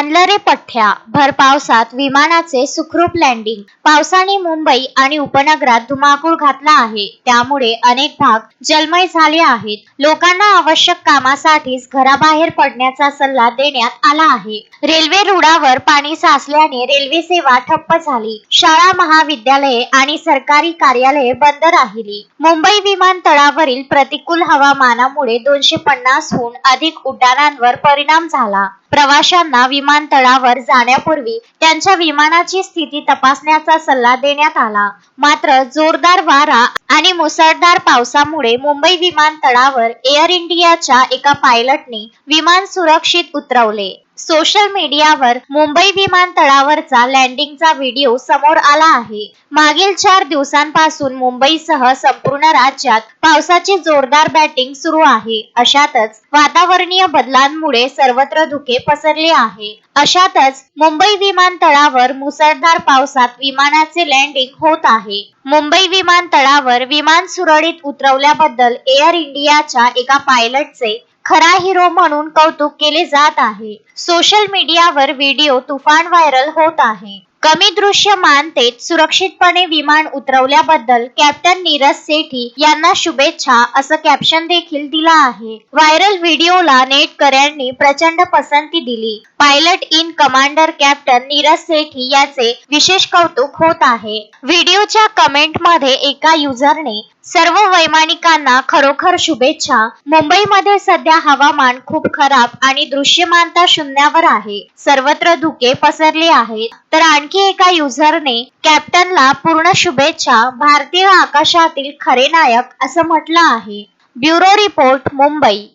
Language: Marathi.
पठ्ठ्या. भर पावसात विमानाचे सुखरूप लँडिंग पावसाने मुंबई आणि उपनगरात धुमाकूळ घातला आहे. त्यामुळे अनेक भाग जलमय झाले आहेत. लोकांना आवश्यक कामासाठीच घराबाहेर पडण्याचा सल्ला देण्यात आला आहे. रेल्वे रुळावर पाणी साचल्याने रेल्वे सेवा ठप्प झाली. शाळा महाविद्यालये आणि सरकारी कार्यालये बंद राहिली. मुंबई विमानतळावरील प्रतिकूल हवामानामुळे दोनशे पन्नासहून अधिक उड्डाणांवर परिणाम झाला. प्रवाशांना विमानतळावर जाण्यापूर्वी त्यांच्या विमानाची स्थिती तपासण्याचा सल्ला देण्यात आला. मात्र जोरदार वारा आणि मुसळधार पावसामुळे मुंबई विमानतळावर एअर इंडियाच्या एका पायलटने विमान सुरक्षित उतरवले. सोशल मीडियावर मुंबई विमानतळावरचा लँडिंगचा व्हिडिओ समोर आला आहे. मागील चार दिवसांपासून मुंबईसह संपूर्ण राज्यात पावसाची जोरदार बॅटिंग सुरू आहे. अशातच वातावरणीय बदलांमुळे सर्वत्र धुके पसरले आहे. अशातच मुंबई विमानतळावर मुसळधार पावसात विमानाचे लँडिंग होत आहे. मुंबई विमानतळावर विमान सुरळीत उतरवल्याबद्दल एअर इंडियाच्या एका पायलटचे खरा हिरो म्हणून कौतुक केले जात आहे. सोशल मीडियावर व्हिडिओ तुफान व्हायरल होत आहे. कमी दृश्यमानतेत सुरक्षितपणे विमान उतरवल्याबद्दल कॅप्टन नीरज सेठी यांना शुभेच्छा असं कॅप्शन देखील दिलं आहे. व्हायरल व्हिडिओला नेटकऱ्यांनी प्रचंड पसंती दिली. Pilot in commander captain Neeraj Sethi याचे विशेष कौतुक होत आहे. व्हिडिओच्या कमेंटमध्ये एका युजरने सर्व वैमानिकांना खरोखर शुभेच्छा. मुंबईमध्ये सध्या हवामान खूप खराब आणि दृश्यमानता शून्यावर आहे. सर्वत्र धुके पसरले आहेत. तर आणखी एका युजरने कॅप्टनला पूर्ण शुभेच्छा भारतीय आकाशातील खरे नायक असं म्हटलं आहे. Bureau report Mumbai.